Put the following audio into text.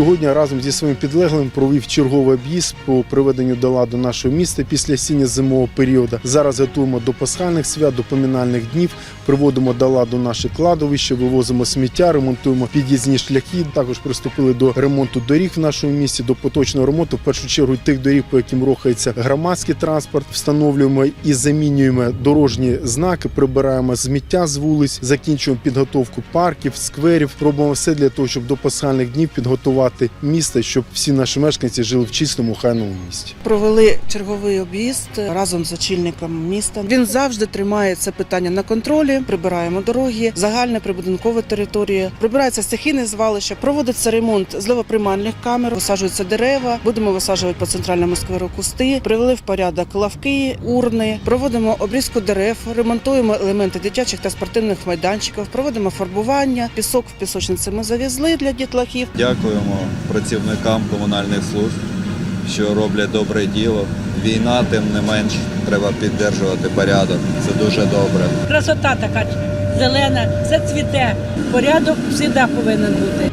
Сьогодні разом зі своїм підлеглим провів черговий об'їзд по приведенню до ладу нашого міста після осінньо-зимового періоду. Зараз готуємо до пасхальних свят, до помінальних днів, приводимо до ладу наші кладовища, вивозимо сміття, ремонтуємо під'їзні шляхи. Також приступили до ремонту доріг в нашому місті, до поточного ремонту. В першу чергу тих доріг, по яким рухається громадський транспорт. Встановлюємо і замінюємо дорожні знаки, прибираємо зміття з вулиць, закінчуємо підготовку парків, скверів. Робимо все для того, щоб до пасхальних днів підготувати місто, щоб всі наші мешканці жили в чистому хайному місті. Провели черговий об'їзд разом з очільником міста. Він завжди тримає це питання на контролі. Прибираємо дороги, загальна прибудинкова територія, прибирається стихійне звалище, проводиться ремонт зливоприймальних камер, висаджуються дерева. Будемо висаджувати по центральному скверу кусти. Привели в порядок лавки, урни, проводимо обрізку дерев, ремонтуємо елементи дитячих та спортивних майданчиків, проводимо фарбування. Пісок в пісочниці ми завезли для дітлахів. Дякуємо працівникам комунальних служб, що роблять добре діло. Війна, тим не менш, треба підтримувати порядок. Це дуже добре. Красота така зелена, все цвіте. Порядок завжди повинен бути.